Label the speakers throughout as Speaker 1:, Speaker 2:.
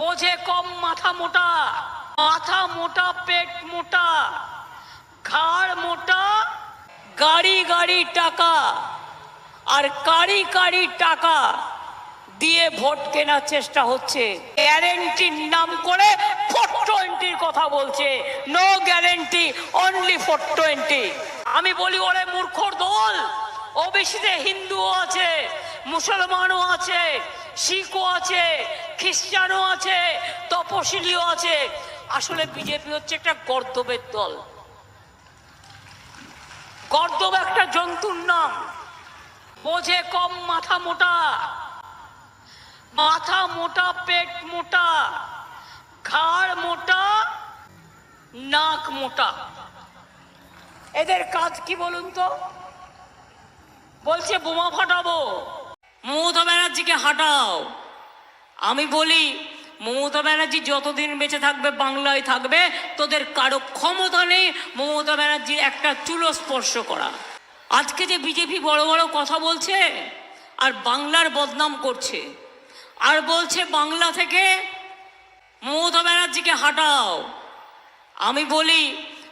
Speaker 1: বোঝে কম মাথা মোটা মাথা মোটা, পেট মোটা, ঘাড় মোটা, গাড়ি গাড়ি টাকা, আর কারি কারি টাকা দিয়ে ভোট কেনার চেষ্টা হচ্ছে। গ্যারেন্টির নাম করে ফোর টোয়েন্টির কথা বলছে। No guarantee only four twenty আমি বলি, ওরে মূর্খর দল, ওবিসিতে হিন্দুও আছে, মুসলমানও আছে, শিখও আছে খ্রিস্টানও আছে, তপশিলিও আছে। আসলে বিজেপি হচ্ছে একটা গর্দবের দল। গর্দব একটা জন্তুর নাম। বোঝে কম, মাথা মোটা। মাথা মোটা, পেট মোটা। ঘাড় মোটা, নাক মোটা। এদের কাজ কি বলুন তো? বলছে বোমা ফাটাবো। মমতা ব্যানার্জিকে হাঁটাও। আমি বলি, মমতা ব্যানার্জি যতদিন বেঁচে থাকবে, বাংলায় থাকবে, তোদের কারও ক্ষমতা নেই মমতা ব্যানার্জির একটা চুলো স্পর্শ করা। আজকে যে বিজেপি বড় বড় কথা বলছে, আর বাংলার বদনাম করছে, আর বলছে বাংলা থেকে মমতা ব্যানার্জিকে হাটাও। আমি বলি,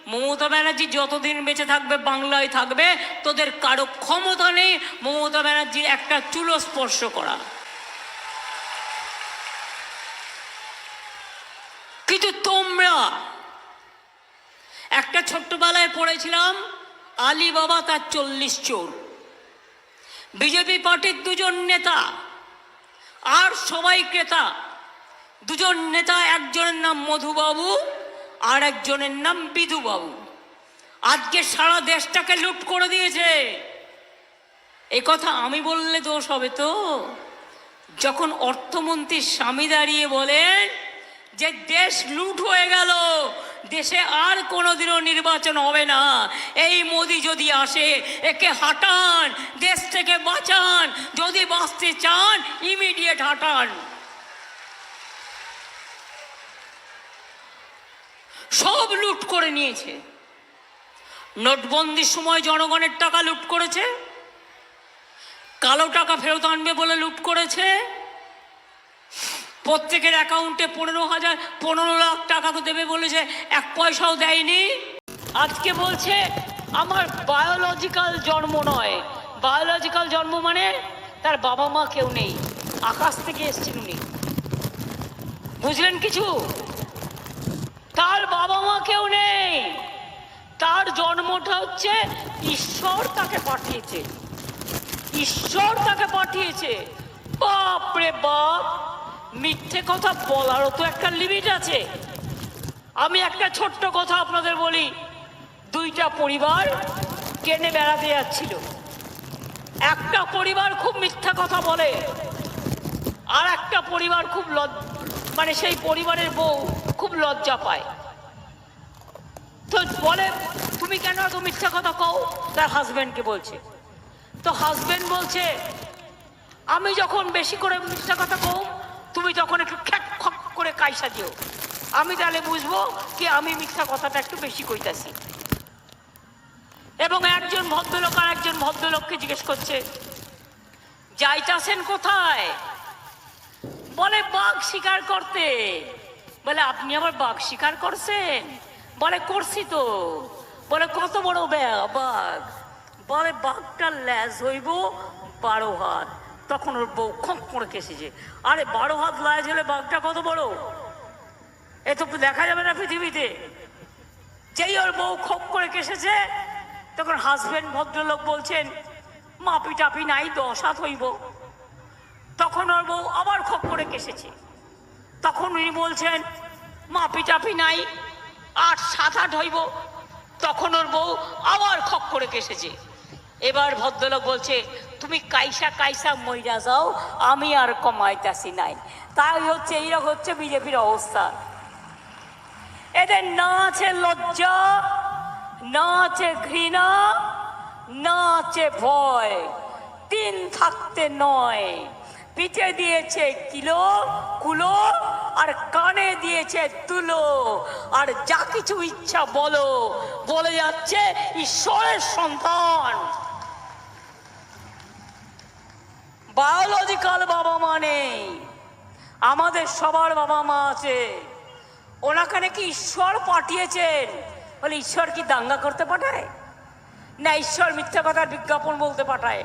Speaker 1: মমতা ব্যানার্জি যতদিন বেঁচে থাকবে, বাংলায় থাকবে, তোদের কারও ক্ষমতা নেই মমতা ব্যানার্জির একটা চুলো স্পর্শ করা। কিন্তু তোমরা। একটা ছোট্টবেলায় পড়েছিলাম আলী বাবা তার চল্লিশ চোর। বিজেপি পার্টির দুজন নেতা আর সবাই ক্রেতা। দুজন নেতা, একজনের নাম মধুবাবু আর একজনের নাম বিধুবাবু। আজকে সারা দেশটাকে লুট করে দিয়েছে। এ কথা আমি বললে দোষ হবে তো? যখন অর্থমন্ত্রীর স্বামী দাঁড়িয়ে বলেন যে দেশ লুট হয়ে গেল, দেশে আর কোনোদিনও নির্বাচন হবে না। এই মোদি যদি আসে, একে হাঁটান, দেশ থেকে বাঁচান, যদি বাঁচতে চান ইমিডিয়েট হাঁটান। সব লুট করে নিয়েছে। নোটবন্দির সময় জনগণের টাকা লুট করেছে, কালো টাকা ফেরত আনবে বলে লুট করেছে। প্রত্যেকের অ্যাকাউন্টে পনেরো হাজার, পনেরো লাখ টাকা দেবে বলেছে, এক পয়সাও দেয়নি। আজকে বলছে, আমার বায়োলজিক্যাল জন্ম নয়। বায়োলজিক্যাল জন্ম মানে তার বাবা মা কেউ নেই। আকাশ থেকে এসছেন উনি। বুঝলেন কিছু? তার বাবা মা কেউ নেই। তার জন্মটা হচ্ছে, ঈশ্বর তাকে পাঠিয়েছে। ঈশ্বর তাকে পাঠিয়েছে। বাপ রে বাপ! মিথ্যে কথা বলারও তো একটা লিমিট আছে। আমি একটা ছোট্ট কথা আপনাদের বলি। দুইটা পরিবার কেনে বেড়াতে যাচ্ছিল। একটা পরিবার খুব মিথ্যা কথা বলে, আর একটা পরিবার খুব লজ মানে সেই পরিবারের বউ খুব লজ্জা পায়। তো বলে, তুমি কেন এত মিথ্যা কথা কও? তার হাজব্যান্ডকে বলছে। তো হাজব্যান্ড বলছে, আমি যখন বেশি করে মিথ্যা কথা কও তুমি তখন একটু খ্যাক খক করে কাইসা দিও, আমি তাহলে বুঝব কি আমি মিথ্যা কথাটা একটু বেশি কইতাছি। এবং একজন ভদ্রলোক আর একজন ভদ্রলোককে জিজ্ঞেস করছে, যাইতাছেন কোথায়? বলে, বাঘ শিকার করতে। বলে, আপনি আবার বাঘ শিকার করছেন? বলে, করছি তো। বলে, কত বড় বাঘ? বলে, বাঘটার ল্যাজ হইব বারো হাত। তখন ওর বউ খোঁক করে কেসেছে আরে বারো হাত ল্যাজ হলে বাঘটা কত বড়? এ তো দেখা যাবে না পৃথিবীতে। যেই ওর বউ খোপ করে কেসেছে, তখন হাজবেন্ড ভদ্রলোক বলছেন, মাপি টাপি নাই, দশ হাত হইব। তখন ওর বউ আবার খপ করে কেসেছে। তখন উনি বলছেন, মাপি টাপি নাই, আট, সাত আট হইব। তখন ওর বউ আবার খপ করে কেসেছে। এবার ভদ্রলোক বলছে তুমি কাইসা কাইসা মইরা যাও, আমি আর কমাইতাছি নাই। তাই হচ্ছে এইরকম হচ্ছে বিজেপির অবস্থা। এদের না আছে লজ্জা, না আছে ঘৃণা, না আছে ভয়। তিন থাকতে নয়। পিঠে দিয়েছে কিলো, কুলো, আর কানে দিয়েছে তুলো। আর যা কিছু ইচ্ছা বলো, বলে যাচ্ছে ঈশ্বরের সন্তান। বায়োলজিক্যাল বাবা মা নেই। আমাদের সবার বাবা মা আছে। ওনাকে নাকি ঈশ্বর পাঠিয়েছেন। বলে, ঈশ্বর কি দাঙ্গা করতে পাঠায়? না, ঈশ্বর মিথ্যা কথার বিজ্ঞাপন বলতে পাঠায়।